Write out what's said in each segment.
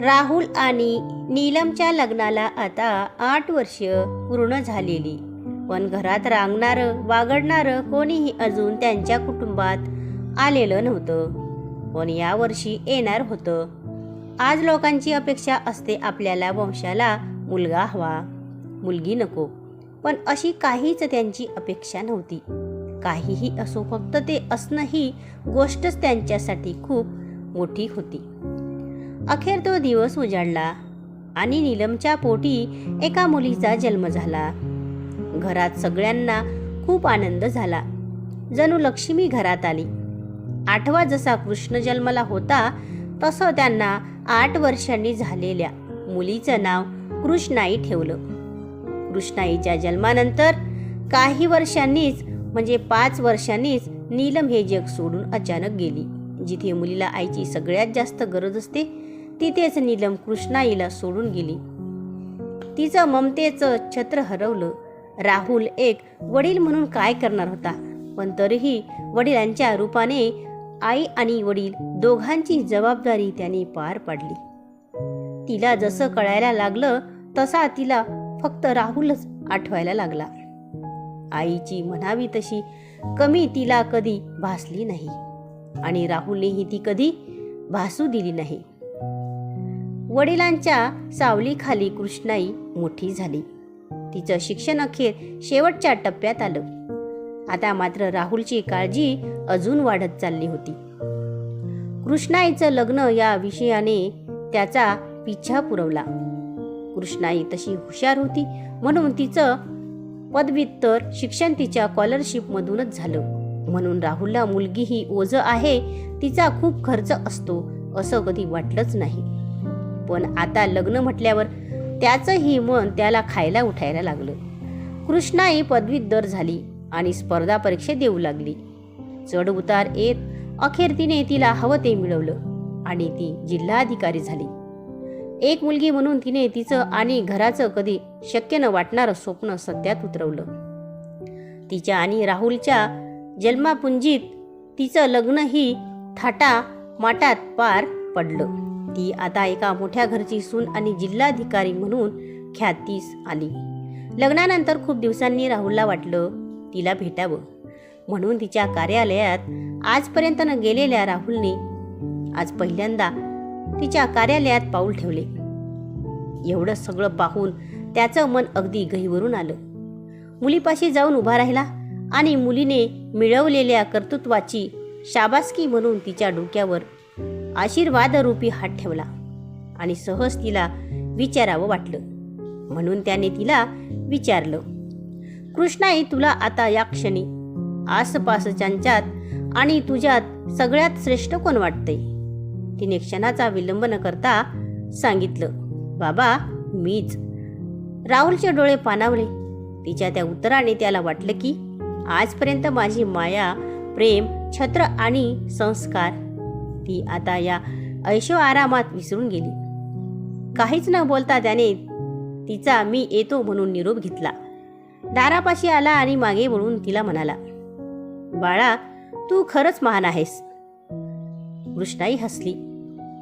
राहुल आणि नीलमच्या लग्नाला आता आठ वर्ष पूर्ण झालेली. पण घरात रांगणारं वागडणारं कोणीही अजून त्यांच्या कुटुंबात आलेलं नव्हतं. पण यावर्षी येणार होतं. आज लोकांची अपेक्षा असते आपल्याला वंशाला मुलगा हवा. मुलगी नको. पण अशी काहीच त्यांची अपेक्षा नव्हती. काहीही असो फक्त ते असणं ही गोष्टच त्यांच्यासाठी खूप मोठी होती. अखेर तो दिवस उजाडला आणि नीलमच्या पोटी एका मुलीचा जन्म झाला. घरात सगळ्यांना खूप आनंद झाला. जणू लक्ष्मी घरात आली. आठवा जसा कृष्ण जन्मला होता तसं त्यांना आठ वर्षांनी झालेल्या मुलीचं नाव कृष्णाई ठेवलं. कृष्णाईच्या जन्मानंतर काही वर्षांनीच म्हणजे पाच वर्षांनीच नीलम हे जग सोडून अचानक गेली जिथे मुलीला आईची सगळ्यात जास्त गरज असते तिथेच नीलम कृष्णाईला सोडून गेली. तिचं ममतेचं छत्र हरवलं. राहुल एक वडील म्हणून काय करणार होता? पण तरीही वडिलांच्या रूपाने आई आणि वडील दोघांची जबाबदारी त्याने पार पाडली. तिला जसं कळायला लागलं तसा तिला फक्त राहुलच आठवायला लागला. आईची म्हणावी तशी कमी तिला कधी भासली नाही. आणि राहुलनेही ती कधी भासू दिली नाही. वडिलांच्या सावलीखाली कृष्णाई मोठी झाली. तिचं शिक्षण अखेर शेवटच्या टप्प्यात आलं. आता मात्र राहुलची काळजी अजून वाढत चालली होती. कृष्णाईचं लग्न या विषयाने त्याचा पिच्छा पुरवला. कृष्णाई तशी हुशार होती म्हणून तिचं पदव्युत्तर शिक्षण तिच्या स्कॉलरशिपमधूनच झालं. म्हणून राहुलला मुलगी ही ओझ आहे तिचा खूप खर्च असतो असं कधी वाटलंच नाही. पण आता लग्न म्हटल्यावर त्याचंही मन त्याला खायला उठायला लागलं. कृष्णाई पदवीधर झाली आणि स्पर्धा परीक्षा देऊ लागली. चढ उतार येत अखेर तिने तिला हवं ते मिळवलं आणि ती जिल्हाधिकारी झाली. एक मुलगी म्हणून तिने तिचं आणि घराचं कधी शक्य न वाटणारं स्वप्न सत्यात उतरवलं. तिच्या आणि राहुलच्या जन्मापुंजीत तिचं लग्नही थाटा माटात पार पडलं. ती आता एका मोठ्या घरची सून आणि जिल्हाधिकारी म्हणून ख्यातीस आली. लग्नानंतर खूप दिवसांनी राहुलला वाटलं तिला भेटावं. म्हणून तिच्या कार्यालयात आजपर्यंत न गेलेल्या राहुलने आज पहिल्यांदा तिच्या कार्यालयात पाऊल ठेवले. एवढं सगळं पाहून त्याचं मन अगदी गहीवरून आलं. मुलीपाशी जाऊन उभा राहिला आणि मुलीने मिळवलेल्या कर्तृत्वाची शाबासकी म्हणून तिच्या डोक्यावर आशीर्वादरूपी हात ठेवला आणि सहज तिला विचारावं वाटलं. म्हणून त्याने तिला विचारलं कृष्णाई तुला आता या क्षणी आसपासच्यांच्यात आणि तुझ्यात सगळ्यात श्रेष्ठ कोण वाटते तिने क्षणाचा विलंब न करता सांगितलं बाबा मीच. राहुलचे डोळे पानावले तिच्या त्या उत्तराने त्याला वाटलं की आजपर्यंत माझी माया प्रेम छत्र आणि संस्कार ती आता या ऐशो आरामात विसरून गेली. काहीच न बोलता त्याने तिचा मी येतो म्हणून निरोप घेतला. दारापाशी आला आणि मागे वळून तिला म्हणाला बाळा तू खरंच महान आहेस. कृष्णाई हसली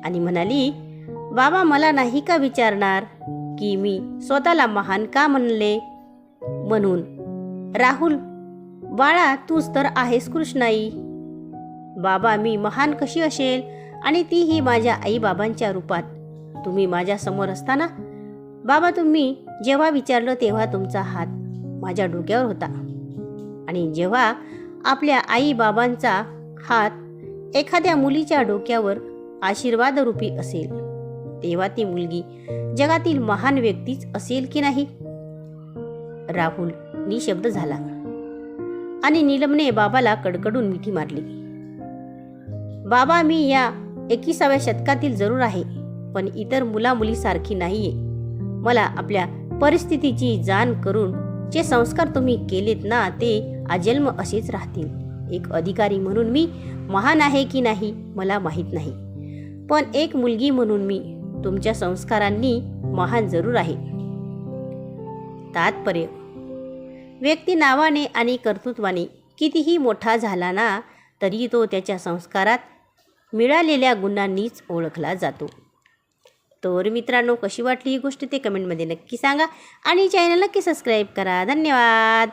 आणि म्हणाली बाबा मला नाही का विचारणार की मी स्वतःला महान का म्हणले? म्हणून राहुल बाळा तूच तर आहेस कृष्णाई. बाबा मी महान कशी असेल? आणि तीही माझ्या आईबाबांच्या रूपात. तुम्ही माझ्यासमोर असताना? बाबा तुम्ही जेव्हा विचारलं तेव्हा तुमचा हात माझ्या डोक्यावर होता. आणि जेव्हा आपल्या आईबाबांचा हात एखाद्या मुलीच्या डोक्यावर आशीर्वादरूपी असेल तेव्हा ती मुलगी जगातील महान व्यक्तीच असेल की नाही? राहुल निशब्द झाला. आणि नीलमने बाबाला कडकडून मिठी मारली. बाबा मी या एकविसाव्या शतकातील जरूर आहे पण इतर मुलामुलीसारखी नाहीये. मला आपल्या परिस्थितीची जाण करून जे संस्कार तुम्ही केलेत ना ते अजन्म असेच राहतील. एक अधिकारी म्हणून मी महान आहे की नाही मला माहीत नाही. पण एक मुलगी म्हणून मी तुमच्या संस्कारांनी महान जरूर आहे. तात्पर्य. व्यक्ती नावाने आणि कर्तृत्वाने कितीही मोठा झाला ना तरी तो त्याच्या संस्कारात मिळालेल्या गुणांनीच ओळखला जातो. तर मित्रांनो कशी वाटली ही गोष्ट ते कमेंटमध्ये नक्की सांगा आणि चॅनल नक्की सबस्क्राईब करा. धन्यवाद!